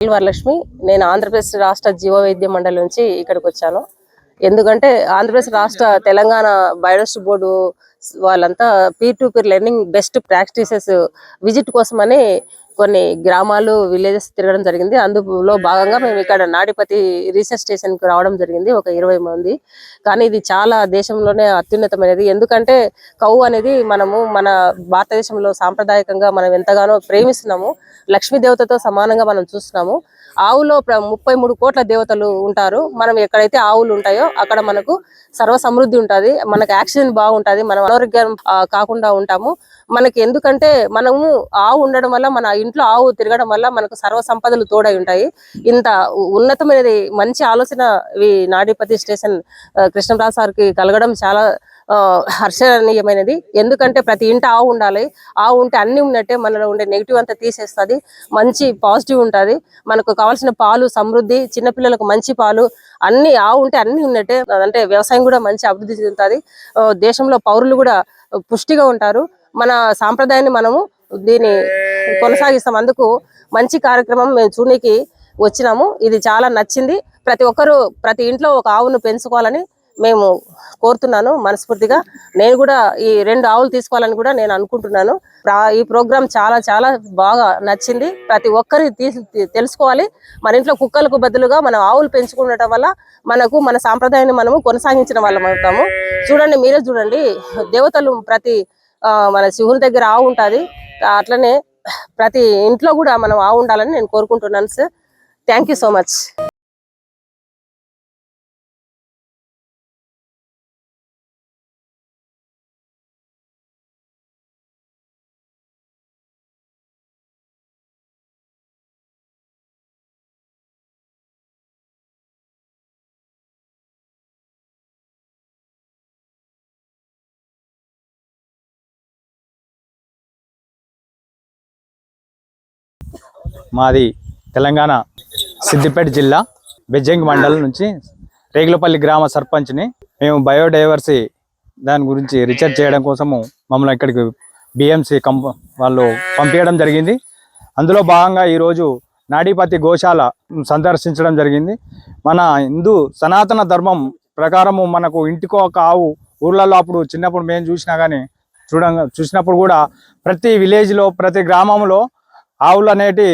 వరలక్ష్మి నేను ఆంధ్రప్రదేశ్ రాష్ట్ర జీవ వైద్య మండలి నుంచి ఇక్కడికి వచ్చాను. ఎందుకంటే ఆంధ్రప్రదేశ్ రాష్ట్ర తెలంగాణ బయోడస్టి బోర్డు వాళ్ళంతా peer to peer learning best practices visit కోసమని కొన్ని గ్రామాలు విలేజెస్ తిరగడం జరిగింది. అందులో భాగంగా మేము ఇక్కడ నాడిపతి రీసెర్చ్ స్టేషన్కి రావడం జరిగింది ఒక ఇరవై మంది. కానీ ఇది చాలా దేశంలోనే అత్యున్నతమైనది. ఎందుకంటే కౌ అనేది మనము మన భారతదేశంలో సాంప్రదాయకంగా మనం ఎంతగానో ప్రేమిస్తున్నాము. లక్ష్మీ దేవతతో సమానంగా మనం చూస్తున్నాము. ఆవులో ప్ర- ముప్పై మూడు కోట్ల దేవతలు ఉంటారు. మనం ఎక్కడైతే ఆవులు ఉంటాయో అక్కడ మనకు సర్వ సమృద్ధి ఉంటుంది. మనకు ఆక్సిజన్ బాగుంటది. మనం అనారోగ్యం కాకుండా ఉంటాము. మనకి ఎందుకంటే మనము ఆవు ఉండడం వల్ల మన ఇంట్లో ఆవు తిరగడం వల్ల మనకు సర్వ సంపదలు తోడై ఉంటాయి. ఇంత ఉన్నతమైనది మంచి ఆలోచన ఈ నాడిపతి స్టేషన్ కృష్ణరాజు సార్కి కలగడం చాలా ఆ, హర్షణీయమైనది. ఎందుకంటే ప్రతి ఇంట ఆవు ఉండాలి. ఆవు ఉంటే అన్ని ఉన్నట్టే మనలో ఉండే నెగిటివ్ అంతా తీసేస్తుంది. మంచి పాజిటివ్ ఉంటుంది. మనకు కావాల్సిన పాలు సమృద్ధి చిన్నపిల్లలకు మంచి పాలు అన్ని ఆవు ఉంటే అన్ని ఉన్నట్టే. అంటే వ్యవసాయం కూడా మంచి అభివృద్ధి చెందుతుంది. దేశంలో పౌరులు కూడా పుష్టిగా ఉంటారు. మన సాంప్రదాయాన్ని మనము దీన్ని కొనసాగిస్తాం. అందుకు మంచి కార్యక్రమం మేము చూడనికి వచ్చినాము. ఇది చాలా నచ్చింది. ప్రతి ఒక్కరూ ప్రతి ఇంట్లో ఒక ఆవును పెంచుకోవాలని మేము కోరుతున్నాను మనస్ఫూర్తిగా. నేను కూడా ఈ రెండు ఆవులు తీసుకోవాలని కూడా నేను అనుకుంటున్నాను. ఈ ప్రోగ్రామ్ చాలా చాలా బాగా నచ్చింది. ప్రతి ఒక్కరి తీసి తెలుసుకోవాలి. మన ఇంట్లో కుక్కలకు బదులుగా మనం ఆవులు పెంచుకుండటం వల్ల మనకు మన సాంప్రదాయాన్ని మనము కొనసాగించిన వాళ్ళం అవుతాము. చూడండి మీరే చూడండి. దేవతలు ప్రతి మన శివుని దగ్గర ఆవు ఉంటుంది. అట్లనే ప్రతి ఇంట్లో కూడా మనం ఆవు ఉండాలని నేను కోరుకుంటున్నాను sir thank you so much మాది తెలంగాణ సిద్దిపేట జిల్లా బెజ్జంగి మండలం నుంచి రేగులపల్లి గ్రామ సర్పంచ్ని మేము బయోడైవర్సీ దాని గురించి రీసెర్చ్ చేయడం కోసము మమ్మల్ని ఇక్కడికి బిఎంసి కంప వాళ్ళు పంపించడం జరిగింది. అందులో భాగంగా ఈరోజు నాడీపతి గోశాల సందర్శించడం జరిగింది. మన హిందూ సనాతన ధర్మం ప్రకారము మనకు ఇంటికో ఒక ఆవు ఊర్లలో అప్పుడు చిన్నప్పుడు మేము చూసినా కానీ చూడ చూసినప్పుడు కూడా ప్రతి విలేజ్లో ప్రతి గ్రామంలో ఆవులు అనేటి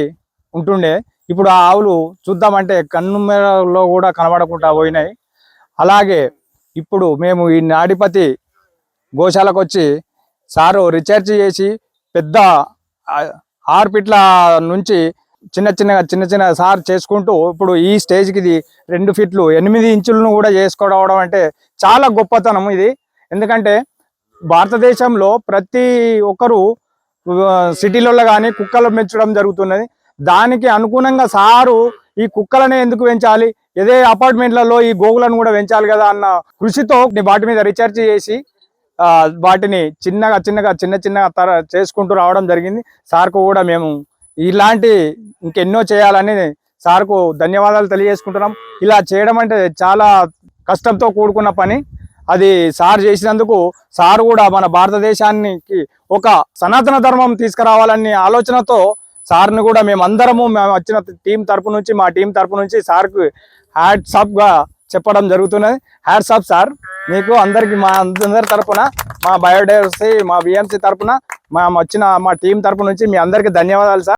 ఉంటుండే. ఇప్పుడు ఆ ఆవులు చూద్దామంటే కన్నుమేరలో కూడా కనబడకుండా పోయినాయి. అలాగే ఇప్పుడు మేము ఈ నాడిపతి గోశాలకు వచ్చి సారు రీఛార్జ్ చేసి పెద్ద ఆర్పిట్ల నుంచి చిన్న చిన్నగా చిన్న చిన్న సార్ చేసుకుంటూ ఇప్పుడు ఈ స్టేజ్కి ఇది రెండు ఫీట్లు ఎనిమిది ఇంచులను కూడా చేసుకోవడం అంటే చాలా గొప్పతనం ఇది. ఎందుకంటే భారతదేశంలో ప్రతి ఒక్కరూ సిటీలలో కానీ కుక్కలు పెంచడం జరుగుతున్నది. దానికి అనుగుణంగా సారు ఈ కుక్కలనే ఎందుకు పెంచాలి? ఇదే అపార్ట్మెంట్లలో ఈ గోగులను కూడా పెంచాలి కదా అన్న కృషితో వాటి మీద రీసెర్చ్ చేసి వాటిని చిన్నగా చిన్నగా చిన్న చిన్నగా తర చేసుకుంటూ రావడం జరిగింది. సార్కు కూడా మేము ఇలాంటి ఇంకెన్నో చేయాలని సార్కు ధన్యవాదాలు తెలియజేసుకుంటున్నాం. ఇలా చేయడం అంటే చాలా కష్టంతో కూడుకున్న పని. అది సార్ చేసినందుకు సార్ కూడా మన భారతదేశానికి ఒక సనాతన ధర్మం తీసుకురావాలనే ఆలోచనతో సార్ని కూడా మేము అందరము మేము వచ్చిన టీం తరపు నుంచి మా టీం తరపు నుంచి సార్కు హ్యాట్స్ చెప్పడం జరుగుతున్నది. Hats sir. మీకు అందరికి మా అందరి తరపున మా బయోడైవర్సిటీ మా బిఎంసీ తరపున మా వచ్చిన మా టీం తరపు నుంచి మీ అందరికీ ధన్యవాదాలు సార్.